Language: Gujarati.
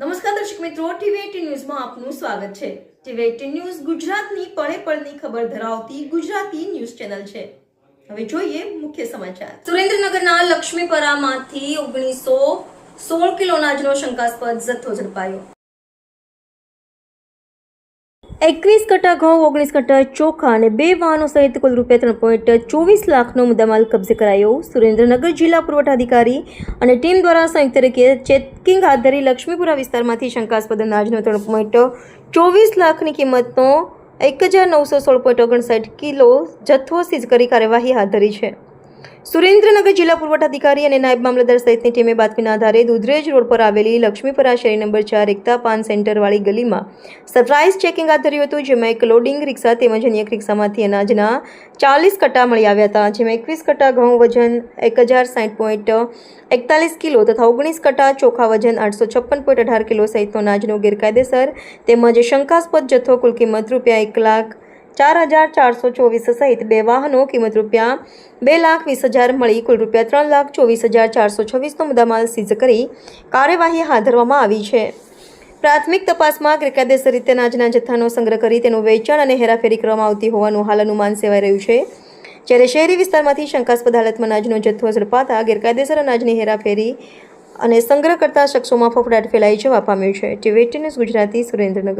નમસ્કાર દર્શક મિત્રો ટીવી ન્યૂઝમાં આપનું સ્વાગત છે. ટીવી એટીન ન્યૂઝ ગુજરાતની પળે પળની ખબર ધરાવતી ગુજરાતી ન્યૂઝ ચેનલ છે. હવે જોઈએ મુખ્ય સમાચાર. સુરેન્દ્રનગરના લક્ષ્મીપરામાંથી ઓગણીસો સોળ કિલોના અનાજનો શંકાસ્પદ જથ્થો ઝડપાયો. એકવીસ કટ્ટા ઘઉં, ઓગણીસ કટ્ટા ચોખા અને બે વાહનો સહિત કુલ રૂપિયા ત્રણ પોઈન્ટ ચોવીસ લાખનો મુદ્દામાલ કબજે કરાયો. સુરેન્દ્રનગર જિલ્લા પુરવઠા અધિકારી અને ટીમ દ્વારા સંયુક્ત રીતે ચેકિંગ હાથ ધરી લક્ષ્મીપુરા વિસ્તારમાંથી શંકાસ્પદ અનાજનો ત્રણ પોઈન્ટ ચોવીસ લાખની કિંમતનો એક હજાર નવસો સોળ પોઈન્ટ ઓગણસાઠ કિલો જથ્થો સીઝ કરી કાર્યવાહી હાથ ધરી છે. સુરેન્દ્રનગર જિલ્લા પુરવઠા અધિકારી અને નાયબ મામલતદાર સહિતની ટીમે બાતમીના આધારે દુધરેજ રોડ પર આવેલી લક્ષ્મીપરા શેરી નંબર ચાર એકતા પાન સેન્ટરવાળી ગલીમાં સરપ્રાઇઝ ચેકિંગ હાથ ધર્યું હતું, જેમાં એક લોડિંગ રિક્ષા તેમજ અન્ય એક રિક્ષામાંથી અનાજના ચાલીસ કટ્ટા મળી આવ્યા હતા, જેમાં એકવીસ કટ્ટા ઘઉં વજન એક હજાર સાઠ પોઈન્ટ એકતાલીસ કિલો તથા ઓગણીસ કટ્ટા ચોખા વજન આઠસો છપ્પન પોઈન્ટ અઢાર કિલો સહિતનો અનાજનો ગેરકાયદેસર તેમજ શંકાસ્પદ જથ્થો કુલ કિંમત રૂપિયા એક લાખ ચાર હજાર ચારસો ચોવીસ સહિત બે વાહનો કિંમત રૂપિયા બે લાખ વીસ હજાર મળી. કુલ રૂપિયા ત્રણ લાખ ચોવીસ હજાર ચારસો છવ્વીસનો મુદ્દામાલ સીઝ કરી કાર્યવાહી હાથ ધરવામાં આવી છે. પ્રાથમિક તપાસમાં ગેરકાયદેસર રીતે અનાજના જથ્થાનો સંગ્રહ કરી તેનું વેચાણ અને હેરાફેરી કરવામાં આવતી હોવાનું હાલ અનુમાન સેવાઈ રહ્યું છે. જ્યારે શહેરી વિસ્તારમાંથી શંકાસ્પદ હાલતમાં અનાજનો જથ્થો ઝડપાતા ગેરકાયદેસર અનાજની હેરાફેરી અને સંગ્રહ કરતા શખ્સોમાં ફફડાટ ફેલાઈ જવા પામ્યું છે. TV news Gujarati Surendranagar.